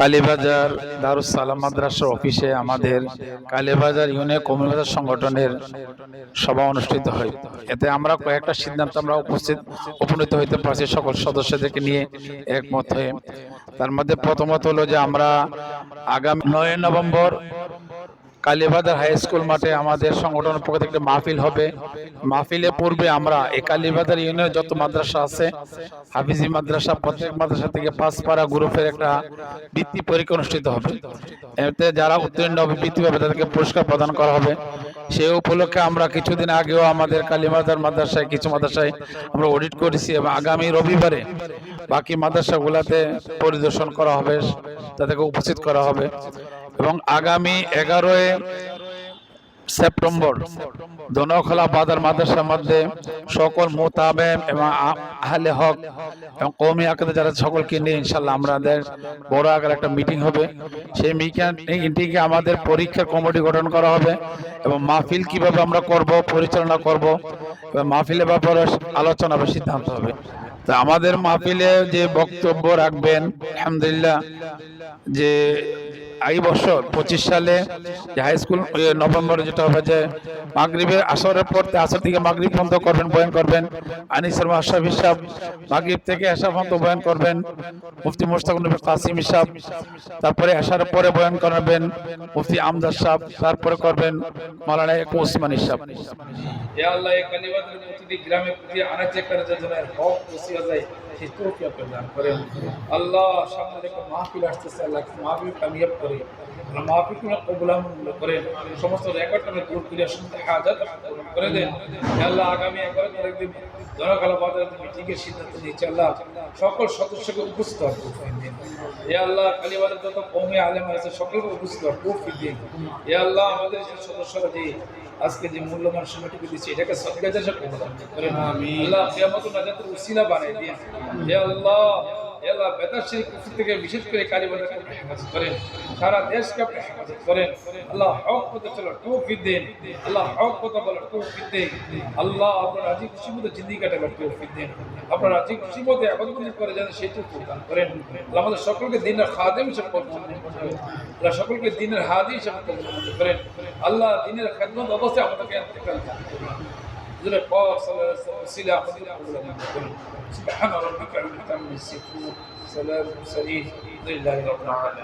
কালীবাজার দারুস সালাম মাদ্রাসা অফিসে আমাদের কালীবাজার ইউনিয়ন কমিউনিবাজার সংগঠনের সভা অনুষ্ঠিত হয়। এতে আমরা কয়েকটা সিদ্ধান্ত আমরা উপস্থিত, উপনীত হইতে পারছি সকল সদস্যদেরকে নিয়ে একমত হয়ে। তার মধ্যে প্রথমত হলো যে আমরা আগামী নয় নভেম্বর কালীবাজার হাই স্কুল মাঠে আমাদের সংগঠনের পক্ষ থেকে মাহফিল হবে। মাহফিলে পূর্বে আমরা এই কালীবাজার ইউনিয়নের যত মাদ্রাসা আছে, হাফিজি মাদ্রাসা, প্রত্যেক মাদ্রাসা থেকে পাঁচ পাড়া গ্রুপের একটা বৃত্তি পরীক্ষা অনুষ্ঠিত হবে। এতে যারা উত্তীর্ণ হবে বৃত্তি পাবে তাদেরকে পুরস্কার প্রদান করা হবে। সেই উপলক্ষে আমরা কিছুদিন আগেও আমাদের কালীবাজার মাদ্রাসায়, কিছু মাদ্রাসায় আমরা অডিট করেছি এবং আগামী রবিবারে বাকি মাদ্রাসাগুলোতে পরিদর্শন করা হবে, তাদেরকে উপস্থিত করা হবে। এবং আগামী এগারোই সেপ্টেম্বর দনখলা বাজার মাদ্রাসার মধ্যে সকল মোতাবেম এবং আহলে হক এবং কৌমি আকারে যারা সকলকে নিয়ে ইনশাল্লাহ আমাদের বড় আকার একটা মিটিং হবে। সেই মিটিংয়ে আমাদের পরীক্ষার কমিটি গঠন করা হবে এবং মাহফিল কীভাবে আমরা করব, পরিচালনা করব এবং মাহফিলের ব্যাপারে আলোচনা বা সিদ্ধান্ত হবে। তা আমাদের মাহফিলে যে বক্তব্য রাখবেন, আলহামদুলিল্লাহ, যে এই বছর পঁচিশ সালে হাই স্কুল নভেম্বরে যেটা হবে যে মাগরীবের আসরের পর আসর থেকে মাগরীব পর্যন্ত করবেন, বয়ান করবেন। আনিস শর্মা আশরাফ হিসাব, মাগরীব থেকে আসা পর্যন্ত বয়ান করবেন। মুফতি মুস্তাক নবী কাসিম হিসাব, তারপরে আসার পরে বয়ান করবেন। মুফতি আমদার সাহেব, তারপরে করবেন মালানা এক ওসমান হিসাব। আল্লাহ সামনে দেখো মাহফিল আসতেছে আল্লাহ মাহফিল কামিয়াব করে। আল্লাহ মাহফিল কোনো কবুলাম করেন। সমস্ত রেকর্ড আমি দূর করে শুনতে হাজাত পূরণ করে দেন। আল্লাহ আগামী এগারো তারিখ দিন জনকালা বাজারে মিটিংয়ের সিদ্ধান্ত নিচ্ছে আল্লাহ। সকল সদস্যকে উপস্থিত ইয়া আল্লাহ কালীবাজার যত কমে আলেম আছে সকলকে উপস্থিত তৌফিক দিন। ইয়া আল্লাহ আমাদের যে সদস্যরা যে আজকে যে মূল্যবান সময়টুকু দিচ্ছি এটাকে সব করেন আল্লাহ কিয়ামত নাজাতের উসিলা বানাই দিন। হে আল্লাহ আল্লাহ বেতার কুফর থেকে বিশেষ করে হেফাজত করেন, সারা দেশকে আপনি হেফাজত করেন। আল্লাহ হক পথে চলার তৌফিক দেন, আল্লাহ হক কথা তৌফিক দেন, আল্লাহ আপনার রাজি খুশি মতো জিন্দিগি কাটাবার তৌফিক দেন। আপনার রাজি খুশি মতো আবাদবন্দি করে যেন সেটুকু দান করেন। আমাদের সকলকে দিনের খাদেম হিসেবে আল্লাহ সকলকে দিনের হাদি হিসেবে করেন আল্লাহ দিনের খেদমত অবস্থায় আমাদেরকে ذل صلى سبحان ربك عن العزيز السلام سلام الحمد لله رب العالمين.